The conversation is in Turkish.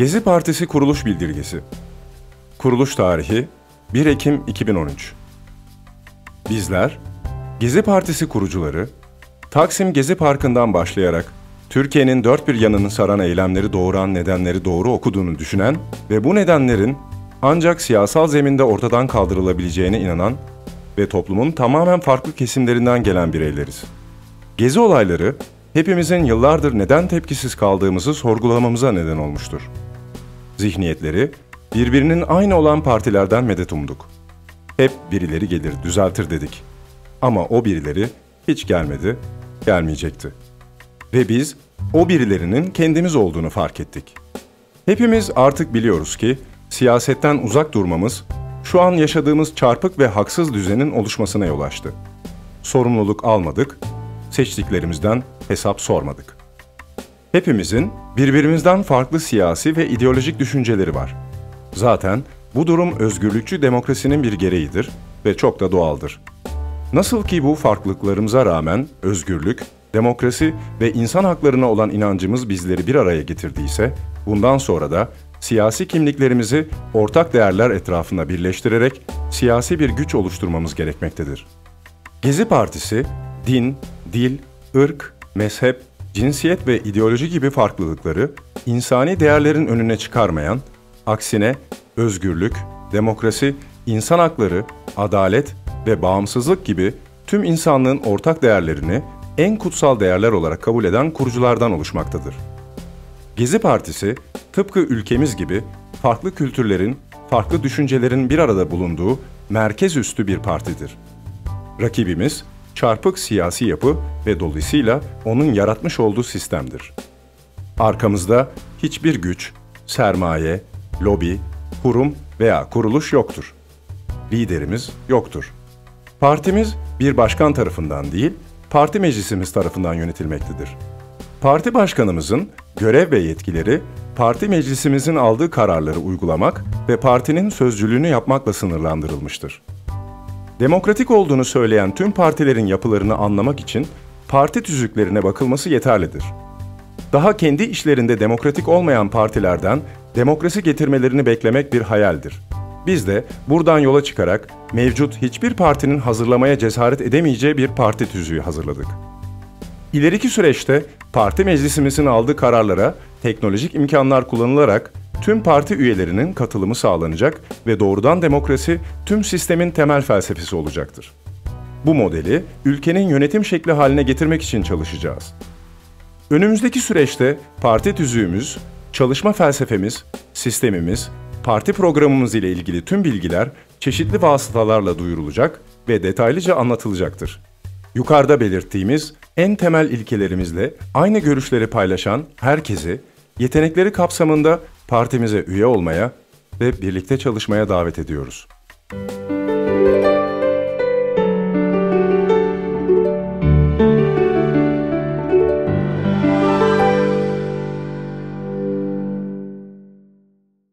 Gezi Partisi Kuruluş Bildirgesi Kuruluş Tarihi 1 Ekim 2013 Bizler, Gezi Partisi kurucuları, Taksim Gezi Parkı'ndan başlayarak Türkiye'nin dört bir yanını saran eylemleri doğuran nedenleri doğru okuduğunu düşünen ve bu nedenlerin ancak siyasal zeminde ortadan kaldırılabileceğine inanan ve toplumun tamamen farklı kesimlerinden gelen bireyleriz. Gezi olayları hepimizin yıllardır neden tepkisiz kaldığımızı sorgulamamıza neden olmuştur. Zihniyetleri birbirinin aynı olan partilerden medet umduk. Hep birileri gelir, düzeltir dedik. Ama o birileri hiç gelmedi, gelmeyecekti. Ve biz o birilerinin kendimiz olduğunu fark ettik. Hepimiz artık biliyoruz ki siyasetten uzak durmamız şu an yaşadığımız çarpık ve haksız düzenin oluşmasına yol açtı. Sorumluluk almadık, seçtiklerimizden hesap sormadık. Hepimizin birbirimizden farklı siyasi ve ideolojik düşünceleri var. Zaten bu durum özgürlükçü demokrasinin bir gereğidir ve çok da doğaldır. Nasıl ki bu farklılıklarımıza rağmen özgürlük, demokrasi ve insan haklarına olan inancımız bizleri bir araya getirdiyse, bundan sonra da siyasi kimliklerimizi ortak değerler etrafında birleştirerek siyasi bir güç oluşturmamız gerekmektedir. Gezi Partisi, din, dil, ırk, mezhep, cinsiyet ve ideoloji gibi farklılıkları insani değerlerin önüne çıkarmayan, aksine özgürlük, demokrasi, insan hakları, adalet ve bağımsızlık gibi tüm insanlığın ortak değerlerini en kutsal değerler olarak kabul eden kuruculardan oluşmaktadır. Gezi Partisi, tıpkı ülkemiz gibi farklı kültürlerin, farklı düşüncelerin bir arada bulunduğu merkez üstü bir partidir. Rakibimiz, çarpık siyasi yapı ve dolayısıyla onun yaratmış olduğu sistemdir. Arkamızda hiçbir güç, sermaye, lobi, kurum veya kuruluş yoktur. Liderimiz yoktur. Partimiz bir başkan tarafından değil, parti meclisimiz tarafından yönetilmektedir. Parti başkanımızın görev ve yetkileri parti meclisimizin aldığı kararları uygulamak ve partinin sözcülüğünü yapmakla sınırlandırılmıştır. Demokratik olduğunu söyleyen tüm partilerin yapılarını anlamak için parti tüzüklerine bakılması yeterlidir. Daha kendi işlerinde demokratik olmayan partilerden demokrasi getirmelerini beklemek bir hayaldir. Biz de buradan yola çıkarak mevcut hiçbir partinin hazırlamaya cesaret edemeyeceği bir parti tüzüğü hazırladık. İleriki süreçte parti meclisimizin aldığı kararlara teknolojik imkanlar kullanılarak tüm parti üyelerinin katılımı sağlanacak ve doğrudan demokrasi tüm sistemin temel felsefesi olacaktır. Bu modeli ülkenin yönetim şekli haline getirmek için çalışacağız. Önümüzdeki süreçte parti tüzüğümüz, çalışma felsefemiz, sistemimiz, parti programımız ile ilgili tüm bilgiler çeşitli vasıtalarla duyurulacak ve detaylıca anlatılacaktır. Yukarıda belirttiğimiz en temel ilkelerimizle aynı görüşleri paylaşan herkesi yetenekleri kapsamında partimize üye olmaya ve birlikte çalışmaya davet ediyoruz.